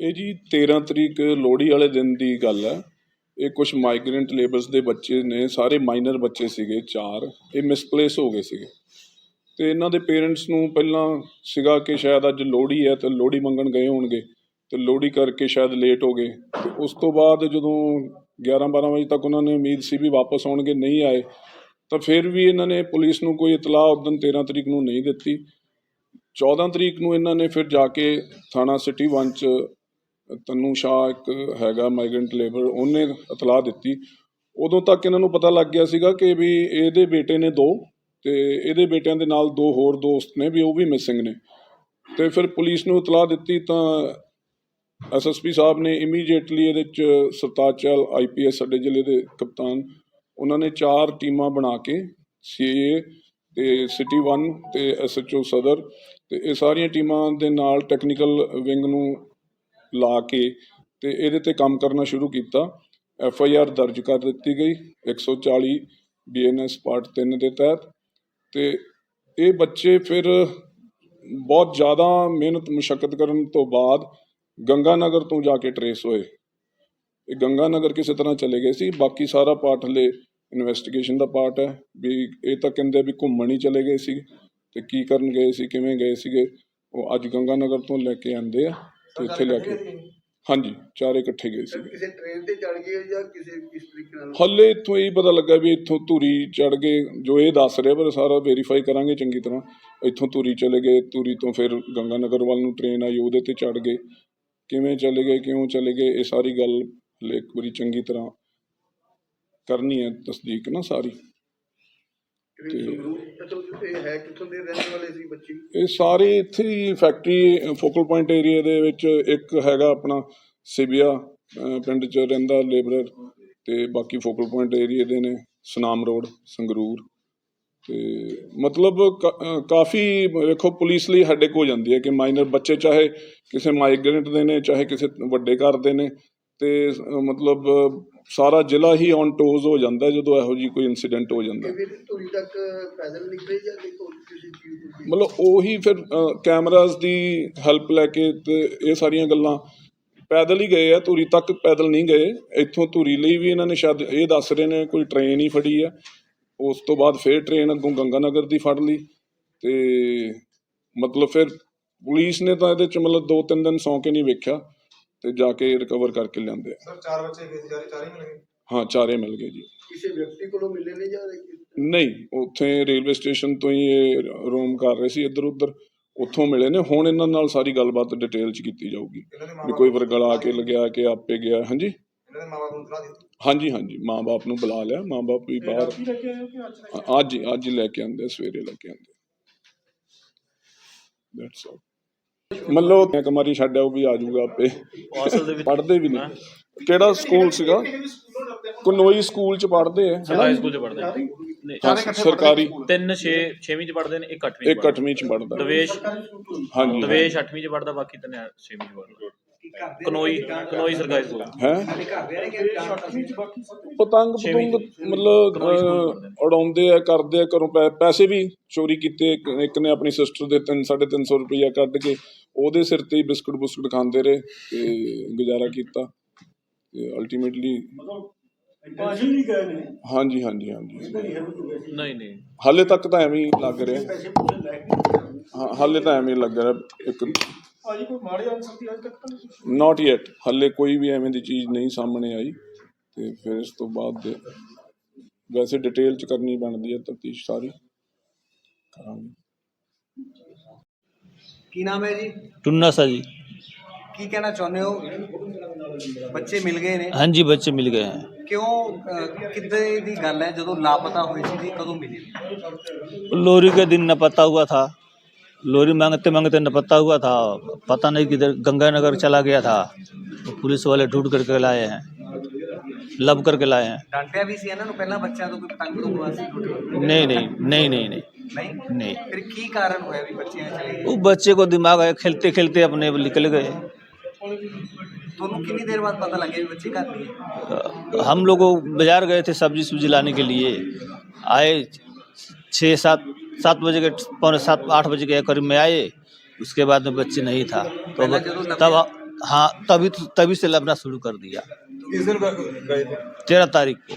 ਇਹ ਜੀ 13 ਤਰੀਕ ਲੋਹੜੀ ਵਾਲੇ ਦਿਨ ਦੀ ਗੱਲ ਹੈ। ਇਹ ਕੁਝ ਮਾਈਗ੍ਰੈਂਟ ਲੇਬਰਸ ਦੇ ਬੱਚੇ ਨੇ, ਸਾਰੇ ਮਾਈਨਰ ਬੱਚੇ ਸੀਗੇ, ਚਾਰ। ਇਹ ਮਿਸਪਲੇਸ ਹੋ ਗਏ ਸੀਗੇ। ਤੇ ਇਹਨਾਂ ਦੇ ਪੇਰੈਂਟਸ ਨੂੰ ਪਹਿਲਾਂ ਸੀਗਾ ਕਿ ਸ਼ਾਇਦ ਅੱਜ ਲੋਹੜੀ ਹੈ ਤੇ ਲੋਹੜੀ ਮੰਗਣ ਗਏ ਹੋਣਗੇ ਤੇ ਲੋਹੜੀ ਕਰਕੇ ਸ਼ਾਇਦ ਲੇਟ ਹੋ ਗਏ। ਤੇ ਉਸ ਤੋਂ ਬਾਅਦ ਜਦੋਂ 11 12 ਵਜੇ ਤੱਕ ਉਹਨਾਂ ਨੇ ਉਮੀਦ ਸੀ ਵੀ ਵਾਪਸ ਆਉਣਗੇ, ਨਹੀਂ ਆਏ, ਤਾਂ ਫਿਰ ਵੀ ਇਹਨਾਂ ਨੇ ਪੁਲਿਸ ਨੂੰ ਕੋਈ ਇਤਲਾਹ ਉਦੋਂ 13 ਤਰੀਕ ਨੂੰ ਨਹੀਂ ਦਿੱਤੀ। 14 ਤਰੀਕ ਨੂੰ ਇਹਨਾਂ ਨੇ ਫਿਰ ਜਾ ਕੇ ਥਾਣਾ ਸਿਟੀ 1 ਚ ਤਨੂ ਸ਼ਾਹ ਇੱਕ ਹੈਗਾ ਮਾਈਗ੍ਰੈਂਟ ਲੇਬਰ ਉਹਨੇ ਇਤਲਾਹ ਦਿੱਤੀ। ਉਦੋਂ ਤੱਕ ਇਹਨਾਂ ਨੂੰ ਪਤਾ ਲੱਗ ਗਿਆ ਸੀਗਾ ਕਿ ਵੀ ਇਹਦੇ ਬੇਟੇ ਨੇ ਦੋ ਤੇ ਇਹਦੇ ਬੇਟਿਆਂ ਦੇ ਨਾਲ ਦੋ ਹੋਰ ਦੋਸਤ ਨੇ ਵੀ ਉਹ ਵੀ ਮਿਸਿੰਗ ਨੇ। ਤੇ ਫਿਰ ਪੁਲਿਸ ਨੂੰ ਇਤਲਾਹ ਦਿੱਤੀ ਤਾਂ ਐਸਐਸਪੀ ਸਾਹਿਬ ਨੇ ਇਮੀਡੀਏਟਲੀ ਇਹਦੇ ਚ ਸਰਤਾਜ ਚਹਿਲ ਆਈਪੀਐਸ ਸਾਡੇ ਜ਼ਿਲ੍ਹੇ ਦੇ ਕਪਤਾਨ, ਉਹਨਾਂ ਨੇ ਚਾਰ ਟੀਮਾਂ ਬਣਾ ਕੇ ਸੀਏ ਤੇ ਸਿਟੀ 1 ਤੇ ਐਸਐਚਓ ਸਦਰ ਤੇ ਇਹ ਸਾਰੀਆਂ ਟੀਮਾਂ ਦੇ ਨਾਲ ਟੈਕਨੀਕਲ ਵਿੰਗ ਨੂੰ ਲਾ ਕੇ ਤੇ ਇਹਦੇ ਤੇ ਕੰਮ ਕਰਨਾ ਸ਼ੁਰੂ ਕੀਤਾ। ਐਫ ਆਈ ਆਰ ਦਰਜ ਕਰ ਦਿੱਤੀ ਗਈ 140 ਬੀਐਨਐਸ ਪਾਰਟ 3 ਦੇ ਤਹਿਤ। ਤੇ ਇਹ ਬੱਚੇ ਫਿਰ ਬਹੁਤ ਜ਼ਿਆਦਾ ਮਿਹਨਤ ਮੁਸ਼ਕਲ ਕਰਨ ਤੋਂ ਬਾਅਦ ਗੰਗਾ ਨਗਰ ਤੋਂ ਜਾ ਕੇ ਟਰੇਸ ਹੋਏ। ਇਹ ਗੰਗਾ ਨਗਰ ਕਿਸੇ ਤਰ੍ਹਾਂ ਚਲੇ ਗਏ ਸੀ। ਬਾਕੀ ਸਾਰਾ ਪਾਰਟ ਹਲੇ ਇਨਵੈਸਟੀਗੇਸ਼ਨ ਦਾ ਪਾਰਟ ਹੈ ਵੀ ਇਹ ਤਾਂ ਕਹਿੰਦੇ ਵੀ ਘੁੰਮਣ ਹੀ ਚਲੇ ਗਏ ਸੀ। ਤੇ ਕੀ ਕਰਨ ਗਏ ਸੀ, ਕਿਵੇਂ ਗਏ ਸੀਗੇ, ਉਹ ਅੱਜ ਗੰਗਾ ਨਗਰ ਤੋਂ ਲੈ ਕੇ ਆਂਦੇ ਆ। ਤੇ ਇੱਥੇ ਲਿਆ ਕੇ ਹਾਂਜੀ ਚਾਰੇ ਇਕੱਠੇ ਗਏ ਸੀ ਕਿਸੇ ਟ੍ਰੇਨ ਤੇ ਚੜ ਗਏ ਜਾਂ ਕਿਸੇ ਕਿਸ ਤਰੀਕੇ ਨਾਲ? ਹੱਲੇ ਇੱਥੋਂ ਇਹ ਪਤਾ ਲੱਗਾ ਵੀ ਇੱਥੋਂ ਧੂਰੀ ਚੜ ਗਏ ਜੋ ਇਹ ਦੱਸ ਰਿਹਾ ਪਰ ਸਾਰਾ ਵੈਰੀਫਾਈ ਕਰਾਂਗੇ ਚੰਗੀ ਤਰ੍ਹਾਂ। ਇੱਥੋਂ ਧੂਰੀ ਚਲੇ ਗਏ ਧੂਰੀ ਤੋਂ ਫਿਰ ਗੰਗਾ ਨਗਰ ਵੱਲ ਨੂੰ ਟ੍ਰੇਨ ਆਈ ਉਹਦੇ ਤੇ ਚੜ ਗਏ। ਕਿਵੇਂ ਚਲੇ ਗਏ ਕਿਉਂ ਚਲੇ ਗਏ ਇਹ ਸਾਰੀ ਗੱਲ ਹਲੇ ਇੱਕ ਵਾਰੀ ਚੰਗੀ ਤਰ੍ਹਾਂ ਕਰਨੀ ਹੈ ਤਸਦੀਕ ਨਾ ਸਾਰੀ। ਇਹ ਸਾਰੇ ਇੱਥੇ ਹੀ ਫੈਕਟਰੀ ਫੋਕਲ ਪੁਆਇੰਟ ਏਰੀਆ ਦੇ ਵਿੱਚ ਇੱਕ ਹੈਗਾ ਆਪਣਾ ਸਿਬਿਆ ਪਿੰਡ 'ਚ ਰਹਿੰਦਾ ਲੇਬਰਰ ਤੇ ਬਾਕੀ ਫੋਕਲ ਪੁਆਇੰਟ ਏਰੀਆ ਦੇ ਨੇ ਸੁਨਾਮ ਰੋਡ ਸੰਗਰੂਰ। ਤੇ ਮਤਲਬ ਕਾਫੀ ਵੇਖੋ ਪੁਲਿਸ ਲਈ ਹੈਡੇਕ ਹੋ ਜਾਂਦੀ ਹੈ ਕਿ ਮਾਈਨਰ ਬੱਚੇ ਚਾਹੇ ਕਿਸੇ ਮਾਈਗ੍ਰੈਂਟ ਦੇ ਨੇ ਚਾਹੇ ਕਿਸੇ ਵੱਡੇ ਘਰ ਦੇ ਨੇ ਤੇ ਮਤਲਬ ਸਾਰਾ ਜ਼ਿਲ੍ਹਾ ਹੀ ਔਨ ਟੋਜ਼ ਹੋ ਜਾਂਦਾ ਜਦੋਂ ਇਹੋ ਜੀ ਕੋਈ ਇਨਸੀਡੈਂਟ ਹੋ ਜਾਂਦਾ ਮਤਲਬ ਉਹੀ ਫਿਰ ਕੈਮਰਾਜ਼ ਦੀ ਹੈਲਪ ਲੈ ਕੇ ਤੇ ਇਹ ਸਾਰੀਆਂ ਗੱਲਾਂ। ਪੈਦਲ ਹੀ ਗਏ ਆ ਧੂਰੀ ਤੱਕ ਪੈਦਲ ਨਹੀਂ ਗਏ। ਇੱਥੋਂ ਧੂਰੀ ਲਈ ਵੀ ਇਹਨਾਂ ਨੇ ਸ਼ਾਇਦ ਇਹ ਦੱਸ ਰਹੇ ਨੇ ਕੋਈ ਟ੍ਰੇਨ ਹੀ ਫੜੀ ਆ। ਉਸ ਤੋਂ ਬਾਅਦ ਫਿਰ ਟ੍ਰੇਨ ਅੱਗੋਂ ਗੰਗਾ ਨਗਰ ਦੀ ਫੜ ਲਈ। ਤੇ ਮਤਲਬ ਫਿਰ ਪੁਲਿਸ ਨੇ ਤਾਂ ਇਹਦੇ ਚ ਮਤਲਬ ਦੋ ਤਿੰਨ ਦਿਨ ਸੌਂ ਕੇ ਨਹੀਂ ਵੇਖਿਆ। ਤੇ ਜਾ ਕੇ ਰਿਕਵਰ ਕਰਕੇ ਲਿਆਂਦੇ ਆ। ਸਰ ਚਾਰ ਬੱਚੇ ਗਏ ਸੀ ਚਾਰੇ ਚਾਰੇ ਮਿਲ ਗਏ? ਹਾਂ ਚਾਰੇ ਮਿਲ ਗਏ ਜੀ। ਕਿਸੇ ਵਿਅਕਤੀ ਕੋਲੋਂ ਮਿਲੇ ਨੇ ਜਾਂ ਕਿ- ਨਹੀਂ ਉੱਥੇ ਰੇਲਵੇ ਸਟੇਸ਼ਨ ਤੋਂ ਹੀ ਇਹ ਰੂਮ ਕਰ ਰਹੇ ਸੀ ਇੱਧਰ ਉੱਧਰ ਉੱਥੋਂ ਮਿਲੇ ਨੇ ਹੁਣ ਇਹਨਾਂ ਨਾਲ ਸਾਰੀ ਗੱਲਬਾਤ ਡਿਟੇਲ 'ਚ ਕੀਤੀ ਜਾਊਗੀ। ਵੀ ਕੋਈ ਵਰਗਲਾ ਕੇ ਲੱਗਿਆ ਕਿ ਆਪੇ ਗਿਆ। ਹਾਂਜੀ? ਇਹਨਾਂ ਦੇ ਮਾਂ-ਬਾਪ ਨੂੰ ਤਲਾ ਦਿੱਤੀ। ਹਾਂਜੀ ਹਾਂਜੀ। ਮਾਂ-ਬਾਪ ਨੂੰ ਬੁਲਾ ਲਿਆ। ਮਾਂ-ਬਾਪ ਵੀ ਬਾਹਰ ਅੱਜ ਹੀ- ਅੱਜ ਲੈ ਕੇ ਆਂਦੇ ਸਵੇਰੇ ਲੈ ਕੇ ਆਂਦੇ ਦੈਟਸ ਆਲ ਮੱਲੋ ਕੁਮਾਰੀ ਛੱਡਿਆ ਉਹ ਵੀ ਆ ਜਾਊਗਾ ਆਪੇ। ਹੌਸਟਲ ਦੇ ਵਿੱਚ ਪੜ੍ਹਦੇ ਵੀ ਨਹੀਂ। ਕਿਹੜਾ ਸਕੂਲ ਸੀਗਾ? ਕਨੋਈ ਸਕੂਲ ਚ ਪੜ੍ਹਦੇ ਆ। ਹਾਈ ਸਕੂਲ ਚ ਪੜ੍ਹਦੇ ਨੇ ਹਾਂ, ਸਰਕਾਰੀ। ਤਿੰਨ 6 6ਵੀਂ ਚ ਪੜ੍ਹਦੇ ਨੇ ਇੱਕ 8ਵੀਂ ਇੱਕ 8ਵੀਂ ਚ ਪੜ੍ਹਦਾ। ਦਵੇਸ਼ ਹਾਂਜੀ ਦਵੇਸ਼ 8ਵੀਂ ਚ ਪੜ੍ਹਦਾ ਬਾਕੀ ਤਿੰਨ 6ਵੀਂ ਚ ਪੜ੍ਹਦਾ। ਕਨੋਈ ਕਨੋਈ ਸਰਕਾਰੀ ਸਕੂਲ। ਹੈ? ਪਤੰਗ ਪਤੰਗ ਮਤਲਬ ਉਡਾਉਂਦੇ ਆ ਕਰਦੇ ਆ ਘਰੋਂ ਪੈਸੇ ਵੀ ਚੋਰੀ ਕੀਤੇ। ਇੱਕ ਨੇ ਆਪਣੀ ਸਿਸਟਰ ਦੇ 3 350 ਰੁਪਈਆ ਕੱਢ ਕੇ ਉਹਦੇ ਸਿਰ ਤੇ ਹੀ ਬਿਸਕੁਟ ਬੁਸਕੁਟ ਖਾਂਦੇ ਰਹੇ ਤੇ ਗੁਜ਼ਾਰਾ ਕੀਤਾ ਤੇ ਅਲਟੀਮੇਟਲੀ ਹਾਂਜੀ ਹਾਂਜੀ ਹਾਂਜੀ। ਨਹੀਂ ਨਹੀਂ। ਹਾਲੇ ਤੱਕ ਤਾਂ ਐਵੇਂ ਹੀ ਲੱਗ ਰਿਹਾ। ਹਾਂ ਹਾਲੇ ਤਾਂ ਐਵੇਂ ਹੀ ਲੱਗ ਰਿਹਾ ਇੱਕ। ਨਾਟ ਯੈਟ ਹਾਲੇ ਕੋਈ ਵੀ ਐਵੇਂ ਦੀ ਚੀਜ਼ ਨਹੀਂ ਸਾਹਮਣੇ ਆਈ ਤੇ ਫਿਰ ਇਸ ਤੋਂ ਬਾਅਦ ਦੇ- ਵੈਸੇ ਡਿਟੇਲ ਚ ਕਰਨੀ ਬਣਦੀ ਹੈ ਤਫਤੀਸ਼ ਸਾਰੀ। ਕਰਾਂਗੇ। ਕੀ ਨਾਮ ਹੈ ਜੀ टुन्ना सा जी ਕੀ ਕਹਿਣਾ ਚਾਹੁੰਦੇ ਹੋ ਬੱਚੇ ਮਿਲ ਗਏ ਨੇ हाँ जी बच्चे मिल गए हैं ਕਿਉਂ ਅਹ, ਕਿੱਦਾਂ ਦੀ ਗੱਲ ਹੈ ਜਦੋਂ ਲਾਪਤਾ ਹੋਏ ਸੀ ਜੀ ਕਦੋਂ ਮਿਲੇ लोरी के दिन न पता हुआ था लोरी मांगते मांगते न पता हुआ था पता नहीं किधर गंगानगर चला गया था तो पुलिस वाले ढूंढ करके लाए हैं लब करके लाए हैं ਡਾਂਟਿਆ ਵੀ ਸੀ ਇਹਨਾਂ ਨੂੰ ਪਹਿਲਾਂ ਬੱਚਿਆਂ ਤੋਂ ਕੋਈ ਪਤੰਗ ਤੋਂ ਬੁਆ ਸੀ नहीं नहीं नहीं नहीं नहीं नहीं। नहीं। फिर की कारण हुआ अभी बच्चे वो बच्चे को दिमाग आया खेलते खेलते अपने निकल गए। तो दोनों कितनी देर बाद पता लगे बच्चे का? हम लोग बाज़ार गए थे सब्ज़ी सब्ज़ी लाने के लिए। आए छः सात सात बजे के पौने सात आठ बजे के करीब में आए। उसके बाद में बच्चे नहीं था। तो तब हाँ तभी तो, तभी से लगना शुरू कर दिया। तेरह तारीख को।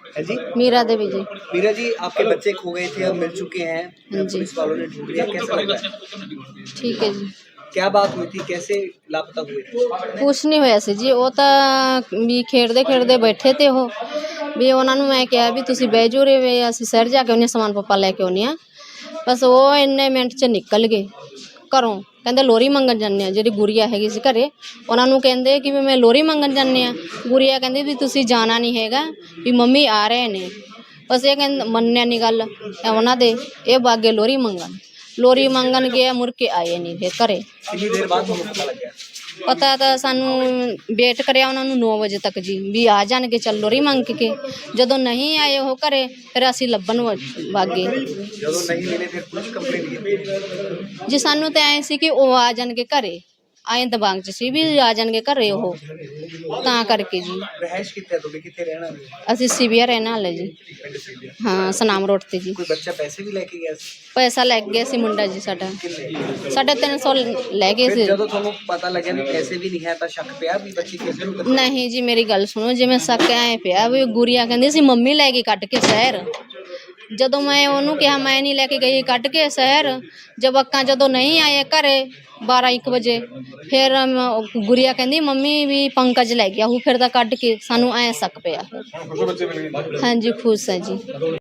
है जी मीरा देवी जी मीरा जी आपके बच्चे खो गए थे अब मिल चुके हैं जी। पुलिस वालों ने ढूंढ लिया कैसा लग रहा है ठीक है जी क्या बात हुई थी कैसे लापता हुए थे ਕੁਛ ਨਹੀਂ ਹੋਇਆ ਸੀ ਜੀ ਉਹ ਤਾਂ ਵੀ ਖੇਡਦੇ ਖੇਡਦੇ ਬੈਠੇ ਤੇ ਉਹ ਵੀ ਉਹਨਾਂ ਨੂੰ ਮੈਂ ਕਿਹਾ ਵੀ ਤੁਸੀਂ ਬਹਿ ਜਾਓ ਰੇ ਵੀ ਅਸੀਂ ਸ਼ਹਿਰ ਜਾ ਕੇ ਉਹਨੇ ਸਮਾਨ ਪਪਾ ਲੈ ਕੇ ਆਉਂਦੇ ਆ ਬਸ ਉਹ ਇੰਨੇ ਮਿੰਟ ਚ ਨਿਕਲ ਗਏ ਘਰੋਂ। ਕਹਿੰਦੇ ਲੋਰੀ ਮੰਗਣ ਜਾਂਦੇ ਆ, ਜਿਹੜੀ ਗੁਰੀਆ ਹੈਗੀ ਸੀ ਘਰੇ। ਉਹਨਾਂ ਨੂੰ ਕਹਿੰਦੇ ਕਿ ਵੀ ਮੈਂ ਲੋਰੀ ਮੰਗਣ ਜਾਂਦੇ ਆ। ਗੁਰੀਆ ਕਹਿੰਦੇ ਵੀ ਤੁਸੀਂ ਜਾਣਾ ਨਹੀਂ ਹੈਗਾ, ਵੀ ਮੰਮੀ ਆ ਰਹੇ ਨੇ। ਬਸ ਇਹ ਕਹਿੰਦੇ, ਮੰਨਿਆ ਨਹੀਂ ਗੱਲ, ਇਹ ਉਹਨਾਂ ਦੇ, ਇਹ ਬਾਗੇ ਲੋਰੀ ਮੰਗਣ। ਲੋਰੀ ਮੰਗਣ ਗਏ, ਮੁੜ ਕੇ ਆਏ ਨਹੀਂ ਫੇਰ ਘਰੇ। ਪਤਾ ਤਾਂ ਸਾਨੂੰ ਵੇਟ ਕਰਿਆ ਉਹਨਾਂ ਨੂੰ 9 ਵਜੇ ਤੱਕ ਜੀ ਵੀ ਆ ਜਾਣਗੇ ਚੱਲ ਲੋਰੀ ਮੰਗ ਕੇ। ਜਦੋਂ ਨਹੀਂ ਆਏ ਉਹ ਘਰੇ ਫਿਰ ਅਸੀਂ ਲੱਭਣ ਵਾਗੇ ਜਦੋਂ ਨਹੀਂ ਮਿਲੇ ਫਿਰ ਪੁਲਿਸ ਕੰਪਲੇਂਟ ਜੀ ਸਾਨੂੰ ਤਾਂ ਐ ਸੀ ਕਿ ਉਹ ਆ ਜਾਣਗੇ ਘਰੇ। ਆਏ ਦਿਮਾਗ 'ਚ ਸੀ ਵੀ ਆ ਜਾਣਗੇ ਘਰੇ ਉਹ। ਤਾਂ ਕਰਕੇ ਜੀ। ਰਹਿائش ਕਿੱਥੇ ਹੈ ਤੁਹਾਡੀ? ਕਿੱਥੇ ਰਹਿਣਾ ਅਸੀਂ ਸੀਵੀਆ ਰਹਿਣ ਵਾਲੇ ਜੀ। ਹਾਂ ਸਨਾਮ ਰੋਡ ਤੇ ਜੀ। ਕੋਈ ਬੱਚਾ ਪੈਸੇ ਵੀ ਲੈ ਕੇ ਗਿਆ ਸੀ? ਪੈਸਾ ਲੈ ਗਿਆ ਸੀ ਮੁੰਡਾ ਜੀ ਸਾਡਾ। ਕਿੰਨੇ ਸਾਢੇ ਤਿੰਨ ਸੌ ਲੈ ਗਏ ਸੀ। ਜਦੋਂ ਤੁਹਾਨੂੰ ਪਤਾ ਲੱਗਿਆ ਵੀ ਪੈਸੇ ਵੀ ਨਹੀਂ ਹੈ ਤਾਂ ਸ਼ੱਕ ਪਿਆ ਵੀ ਬੱਚੀ ਕਿਸੇ ਨੂੰ ਨਹੀਂ ਜੀ ਮੇਰੀ ਗੱਲ ਸੁਣੋ। ਜਿਵੇਂ ਸੱਕ ਪਿਆ ਵੀ ਗੁਰੀਆ ਕਹਿੰਦੀ ਸੀ ਮੰਮੀ ਲੈ ਗਈ ਕੱਢ ਕੇ ਸ਼ਹਿਰ। ਜਦੋਂ ਮੈਂ ਉਹਨੂੰ ਕਿਹਾ ਮੈਂ ਨਹੀਂ ਲੈ ਕੇ ਗਈ ਕੱਢ ਕੇ ਸ਼ਹਿਰ। ਜਵਾਕਾਂ ਜਦੋਂ ਨਹੀਂ ਆਏ ਘਰੇ 12 1 ਵਜੇ ਫਿਰ ਮ- ਗੁਰੀਆ ਕਹਿੰਦੀ ਮੰਮੀ ਵੀ ਪੰਕਜ ਲੈ ਗਿਆ ਉਹ ਫਿਰ ਤਾਂ ਕੱਢ ਕੇ ਸਾਨੂੰ ਐ ਸੱਕ ਪਿਆ। ਹੁਣ ਖੁਸ਼ ਹੋ ਬੱਚੇ ਮਿਲ ਗਏ। ਹਾਂਜੀ ਖੁਸ਼ ਹੈ ਜੀ।